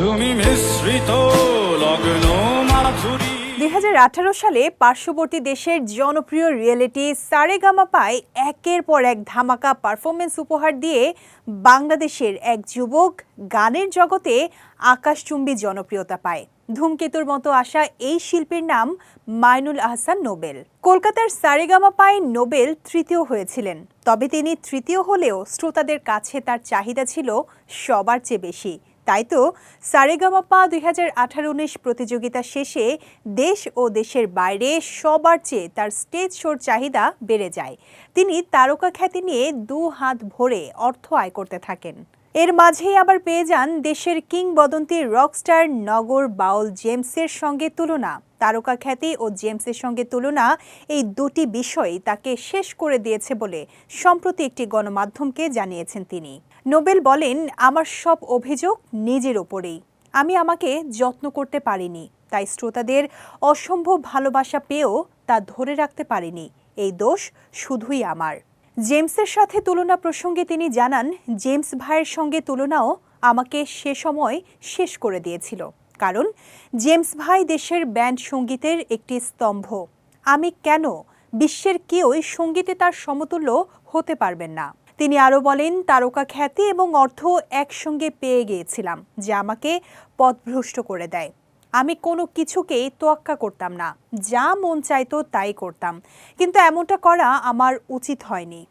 তুমি মিশ্রিত লগ্ন মাধুরী দুই সালে পার্শ্ববর্তী দেশের জনপ্রিয় রিয়েলিটি সারেগামাপায় একের পর এক ধামাকা পারফরমেন্স উপহার দিয়ে বাংলাদেশের এক যুবক গানের জগতে আকাশচুম্বী জনপ্রিয়তা পায়। ধূমকেতুর মতো আসা এই শিল্পীর নাম মাইনুল আহসান নোবেল। কলকাতার সারেগামাপায় নোবেল তৃতীয় হয়েছিলেন, তবে তিনি তৃতীয় হলেও শ্রোতাদের কাছে তার চাহিদা ছিল সবার চেয়ে বেশি। তাই তো সারেগামাপা দুই হাজার আঠারো উনিশ প্রতিযোগিতা শেষে দেশ ও দেশের বাইরে সবার চেয়ে তার স্টেজ শোর চাহিদা বেড়ে যায়। তিনি তারকা খ্যাতি নিয়ে দু হাত ভরে অর্থ আয় করতে থাকেন। এর মাঝেই আবার পেয়ে যান দেশের কিংবদন্তি রকস্টার নগর বাউল জেমসের সঙ্গে তুলনা। তারকা খ্যাতি ও জেমসের সঙ্গে তুলনা এই দুটি বিষয় তাকে শেষ করে দিয়েছে বলে সম্প্রতি একটি গণমাধ্যমকে জানিয়েছেন তিনি। নোবেল বলেন, আমার সব অভিযোগ নিজের ওপরেই। আমি আমাকে যত্ন করতে পারিনি। তাই শ্রোতাদের অসম্ভব ভালোবাসা পেয়েও তা ধরে রাখতে পারিনি। এই দোষ শুধুই আমার। জেমসের সাথে তুলনা প্রসঙ্গে তিনি জানান, জেমস ভাইয়ের সঙ্গে তুলনাও আমাকে সে সময় শেষ করে দিয়েছিল। কারণ, জেমস ভাই দেশের ব্যান্ড সঙ্গীতের একটি স্তম্ভ। আমি কেন? বিশ্বের কেউই সঙ্গীতে তার সমতুল্য হতে পারবেন না। তিনি আরও বলেন, তারকা খ্যাতি এবং অর্থ একসঙ্গে পেয়ে গিয়েছিলাম, যা আমাকে পথভ্রষ্ট করে দেয়। আমি কোনো কিছুকেই তোয়াক্কা করতাম না। যা মন চাইতো তাই করতাম। কিন্তু এমনটা করা আমার উচিত হয়নি।